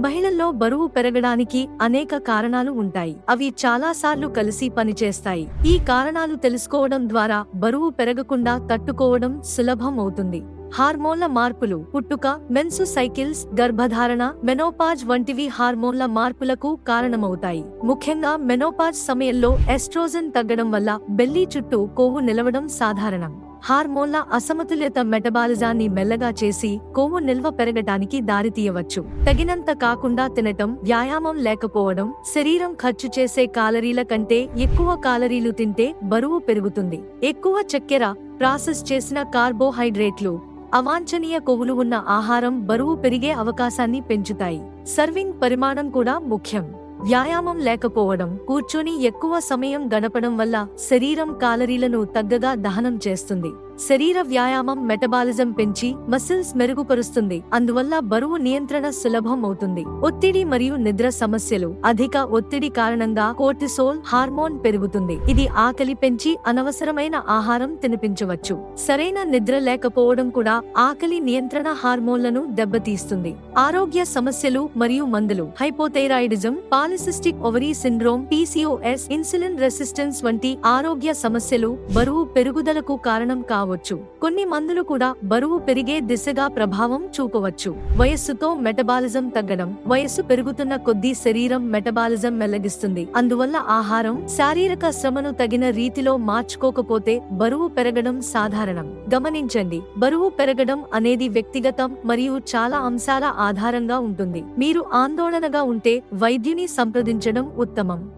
మహిళల్లో బరువు పెరగడానికి అనేక కారణాలు ఉంటాయి. అవి చాలాసార్లు కలిసి పనిచేస్తాయి. ఈ కారణాలు తెలుసుకోవడం ద్వారా బరువు పెరగకుండా తట్టుకోవడం సులభం అవుతుంది. హార్మోన్ల మార్పులు పుట్టుక మెన్సు సైకిల్స్ గర్భధారణ మెనోపాజ్ వంటివి హార్మోన్ల మార్పులకు కారణమవుతాయి. ముఖ్యంగా మెనోపాజ్ సమయంలో ఎస్ట్రోజన్ తగ్గడం వల్ల బెల్లీ చుట్టూ కొవ్వు నిలవడం సాధారణం. హార్మోన్ల అసమతుల్యత మెటబాలిజాన్ని మెల్లగా చేసి కొవ్వు నిల్వ పెరగటానికి దారితీయవచ్చు. తగినంత కాకుండా తినటం వ్యాయామం లేకపోవడం శరీరం ఖర్చు చేసే కాలరీల కంటే ఎక్కువ కాలరీలు తింటే బరువు పెరుగుతుంది. ఎక్కువ చక్కెర ప్రాసెస్ చేసిన కార్బోహైడ్రేట్లు అవాంఛనీయ కొవ్వులు ఉన్న ఆహారం బరువు పెరిగే అవకాశాన్ని పెంచుతాయి. సర్వింగ్ పరిమాణం కూడా ముఖ్యం. వ్యాయామం లేకపోవడం కూర్చొని ఎక్కువ సమయం గడపడం వల్ల శరీరం కాలరీలను తగ్గగా దహనం చేస్తుంది. శరీర వ్యాయామం మెటబాలిజం పెంచి మసిల్స్ మెరుగుపరుస్తుంది. అందువల్ల బరువు నియంత్రణ సులభం అవుతుంది. ఒత్తిడి మరియు నిద్ర సమస్యలు అధిక ఒత్తిడి కారణంగా కోర్టిసోల్ హార్మోన్ పెరుగుతుంది. ఇది ఆకలి పెంచి అనవసరమైన ఆహారం తినిపించవచ్చు. సరైన నిద్ర లేకపోవడం కూడా ఆకలి నియంత్రణ హార్మోన్లను దెబ్బతీస్తుంది. ఆరోగ్య సమస్యలు మరియు మందులు hypothyroidism polycystic ovary syndrome PCOS insulin resistance వంటి ఆరోగ్య సమస్యలు బరువు పెరుగుదలకు కారణం కావచ్చు. కొన్ని మందులు కూడా బరువు పెరిగే దిశగా ప్రభావం చూపవచ్చు. వయస్సుతో మెటబాలిజం తగ్గడం వయస్సు పెరుగుతున్న కొద్దీ శరీరం మెటబాలిజం మెల్లగిస్తుంది అందువల్ల ఆహారం శారీరక శ్రమను తగిన రీతిలో మార్చుకోకపోతే బరువు పెరగడం సాధారణం. గమనించండి బరువు పెరగడం అనేది వ్యక్తిగతం మరియు చాలా అంశాల ఆధారంగా ఉంటుంది. మీరు ఆందోళనగా ఉంటే వైద్యుని సంప్రదించడం ఉత్తమం.